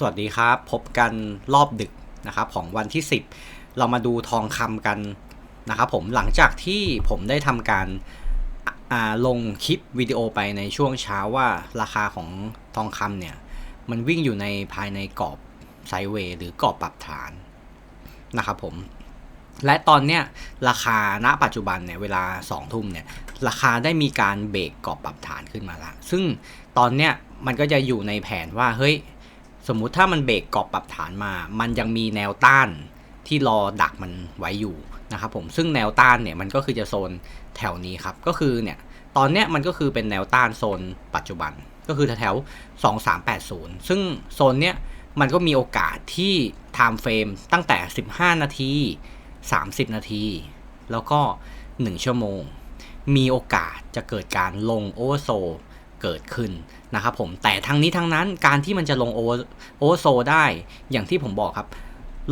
สวัสดีครับ พบกันรอบดึกนะครับของวันที่ 10 เรามาดูทองคำกันนะครับผมหลังจากที่ผมได้ทำการาลงคลิปวิดีโอไปในช่วงเช้าว่าราคาของทองคำเนี่ย มันวิ่งอยู่ในภายในกรอบไซด์เวย์หรือกรอบปรับฐานนะครับผมและตอนเนี้ยราคาณปัจจุบันเนี่ยเวลา2ทุ่มเนี่ยราคาได้มีการเบรกกรอบปรับฐานขึ้นมาละซึ่งตอนเนี้ยมันก็จะอยู่ในแผนว่าเฮ้ย สมมุติถ้ามันเบรกกรอบปรับฐานมา มันยังมีแนวต้านที่รอดักมันไว้อยู่นะครับผมซึ่งแนวต้านเนี่ยมันก็คือจะโซนแถวนี้ครับ ก็คือเนี่ยตอนเนี้ยมันก็คือเป็นแนวต้านโซนปัจจุบันก็คือแถวๆ2380 ซึ่งโซนเนี้ยมันก็มีโอกาสที่ time frame ตั้งแต่ 15 นาที 30 นาที แล้วก็ 1 ชั่วโมง มีโอกาสจะเกิดการลงโอเวอร์โซ เกิดขึ้นนะครับผมแต่ทั้งนี้ทั้งนั้นการที่มันจะลงโอเวอร์โอเวอร์โซได้อย่างที่ผมบอกครับ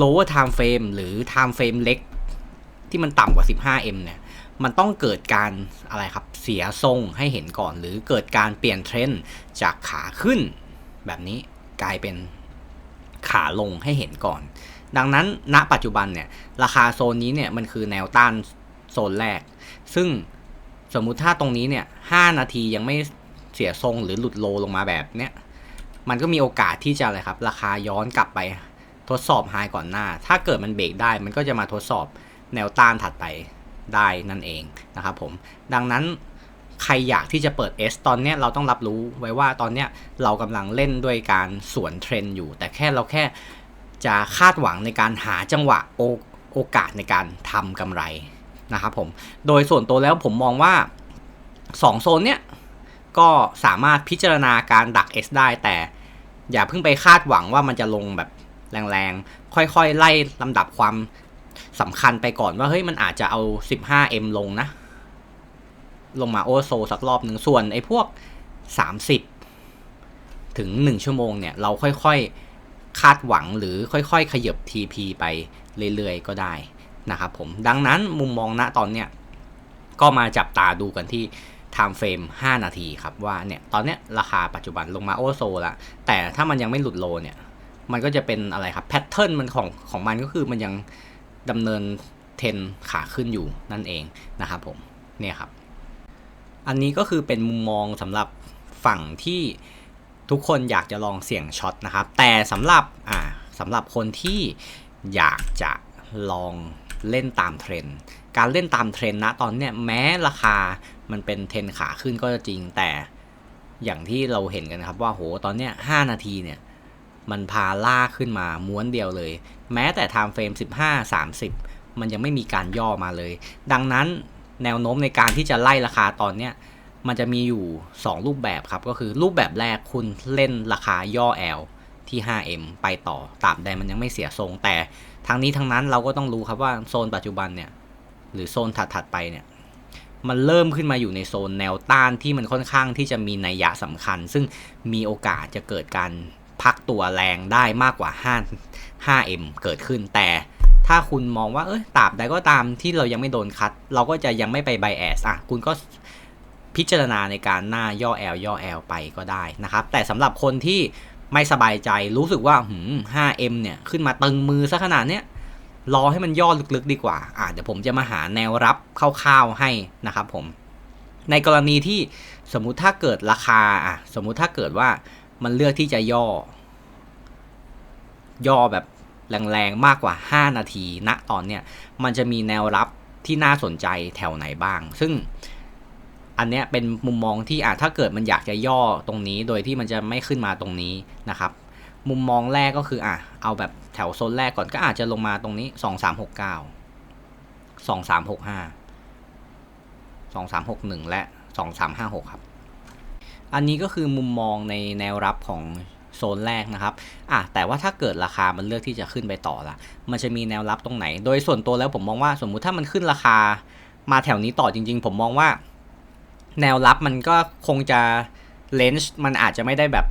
lower time frame หรือ time frame เล็ก ที่มันต่ำกว่า 15m เนี่ยมันต้องเกิดการอะไรครับเสียทรงให้เห็นก่อน หรือเกิดการเปลี่ยนเทรนด์จากขาขึ้น แบบนี้กลายเป็นขาลงให้เห็นก่อน ดังนั้นณปัจจุบันเนี่ยราคาโซนนี้เนี่ยมันคือแนวต้านโซนแรก ซึ่งสมมุติถ้าตรงนี้เนี่ย5นาทียังไม่ เสียทรงหรือหลุดโลลงมาแบบเนี้ยมันก็มีโอกาสที่จะอะไรครับ ราคาย้อนกลับไปทดสอบไฮก่อนหน้า ถ้าเกิดมันเบรกได้ มันก็จะมาทดสอบแนวต้านถัดไปได้นั่นเองนะครับผมดังนั้นใครอยากที่จะเปิด S ตอนเนี้ยเราต้องรับรู้ไว้ว่าตอนเนี้ยเรากำลังเล่นด้วยการสวนเทรนด์อยู่ แต่แค่เราแค่จะคาดหวังในการหาจังหวะโอโอกาสในการทำกำไรนะครับผม โดยส่วนตัวแล้วผมมองว่า 2 โซนเนี้ย ก็สามารถพิจารณาการดัก S ได้แต่อย่าเพิ่งไปคาดหวังว่ามันจะลงแบบแรงๆ ค่อยๆ ไล่ลำดับความสำคัญไปก่อนว่าเฮ้ยมันอาจจะเอา 15M ลงนะ ลงมาโอเวอร์โซสักรอบหนึ่งส่วนไอ้พวก 30 ถึง 1 ชั่วโมงเนี่ย เราค่อยๆ คาดหวังหรือค่อยๆ ขยับ TP ไปเรื่อยๆ ก็ได้นะครับผม ดังนั้นมุมมองณตอนเนี้ยก็มาจับตาดูกันที่ time frame 5นาทีครับว่าเนี่ยตอนเนี้ยราคาปัจจุบันลงมาโอเวอร์โซแล้วแต่ถ้ามันยังไม่หลุดโลเนี่ยมันก็จะเป็นอะไรครับแพทเทิร์นมันของของมันก็คือมันยังดำเนินเทนขาขึ้นอยู่นั่นเองนะครับผมเนี่ยครับ อันนี้ก็คือเป็นมุมมองสำหรับฝั่งที่ทุกคนอยากจะลองเสี่ยงช็อตนะครับ แต่สำหรับอ่าสำหรับคนที่อยากจะลองเล่นตามเทรนด์การเล่นตามเทรนด์นะตอนเนี้ยแม้ราคา มันเป็นเทนขาขึ้นก็จริงแต่อย่างที่เราเห็นกันครับว่าโหตอนเนี้ย5นาทีเนี่ย มันพาลากขึ้นมาม้วนเดียวเลย แม้แต่ time frame 15 30 มันยังไม่มีการย่อมาเลย ดังนั้นแนวโน้มในการที่จะไล่ราคาตอนเนี้ยมันจะมีอยู่ 2 รูปแบบครับ ก็คือรูปแบบแรกคุณเล่นราคาย่อ L ที่ 5M ไปต่อตราบใดมันยังไม่เสียทรง แต่ทั้งนี้ทั้งนั้นเราก็ต้องรู้ครับว่าโซนปัจจุบันเนี่ย หรือโซนถัดๆไปเนี่ย มันเริ่มขึ้นมาอยู่ในโซนแนวต้านที่มันค่อนข้างที่จะมีนัยยะสำคัญ ซึ่งมีโอกาสจะเกิดการพักตัวแรงได้มากกว่า 5 5M เกิดขึ้นแต่ถ้าคุณมองว่าเอ้ยตราบใดก็ตามที่เรายังไม่โดนคัด เราก็จะยังไม่ไปไบแอสอะคุณก็พิจารณาในการหน้าย่อ L ย่อ L ไปก็ได้นะครับ แต่สำหรับคนที่ไม่สบายใจรู้สึกว่าหืม 5M เนี่ย ขึ้นมาตึงมือซะขนาดเนี้ย รอให้มันย่อลึกๆดีกว่าอ่าเดี๋ยวผมจะมาหาแนวรับคร่าวๆให้นะครับผม ในกรณีที่สมมุติถ้าเกิดราคาอะสมมุติถ้าเกิดว่ามันเลือกที่จะย่อ ย่อแบบแรงๆมากกว่า 5 นาทีณนะตอนเนี้ยมันจะมีแนวรับที่น่าสนใจแถวไหนบ้าง ซึ่งอันเนี้ยเป็นมุมมองที่อะถ้าเกิดมันอยากจะย่อตรงนี้ โดยที่มันจะไม่ขึ้นมาตรงนี้นะครับ มุมมองแรกก็คืออะ เอาแบบแถวโซนแรกก่อนก็อาจจะลงมาตรงนี้สองสามหกเก้าสองสามหกห้าสองสามหกหนึ่งและสองสามห้าหกครับ อันนี้ก็คือมุมมองในแนวรับของโซนแรกนะครับอะแต่ว่าถ้าเกิดราคามันเลือกที่จะขึ้นไปต่อละมันจะมีแนวรับตรงไหน โดยส่วนตัวแล้วผมมองว่าสมมุติถ้ามันขึ้นราคามาแถวนี้ต่อจริง ๆ ผมมองว่า แนวรับมันก็คงจะเลนส์มันอาจจะไม่ได้แบบ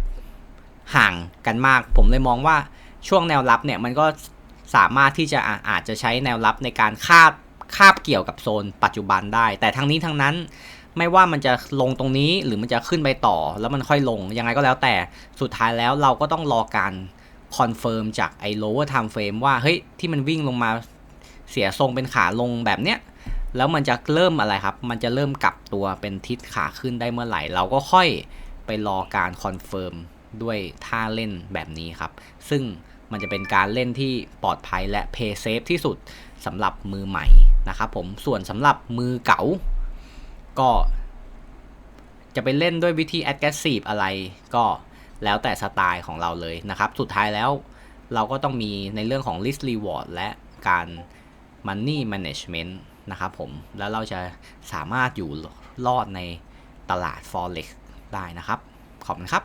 ห่างกันมาก ผมเลยมองว่า ช่วงแนวรับเนี่ยมันก็สามารถที่จะอาอาจจะใช้แนวรับในการคาบคาบเกี่ยวกับโซนปัจจุบันได้ แต่ทั้งนี้ทั้งนั้นไม่ว่ามันจะลงตรงนี้หรือมันจะขึ้นไปต่อแล้วมันค่อยลง ยังไงก็แล้วแต่สุดท้ายแล้วเราก็ต้องรอการคอนเฟิร์มจากไอ้ lower time frame ว่าเฮ้ยที่มันวิ่งลงมาเสียทรงเป็นขาลงแบบเนี้ยแล้วมันจะเริ่มอะไรครับ มันจะเริ่มกลับตัวเป็นทิศขาขึ้นได้เมื่อไหร่ เราก็ค่อยไปรอการคอนเฟิร์มด้วยท่าเล่นแบบนี้ครับ ซึ่ง มันจะเป็นการเล่นที่ปลอดภัยและเพย์เซฟที่สุดสำหรับมือใหม่นะครับผมส่วนสำหรับมือเก๋าก็จะไปเล่นด้วยวิธี aggressive อะไรก็แล้วแต่สไตล์ของเราเลยนะครับ สุดท้ายแล้วเราก็ต้องมีในเรื่องของ risk reward และการ money management นะครับผม แล้วเราจะสามารถอยู่รอดในตลาด forex ได้นะครับ ขอบคุณครับ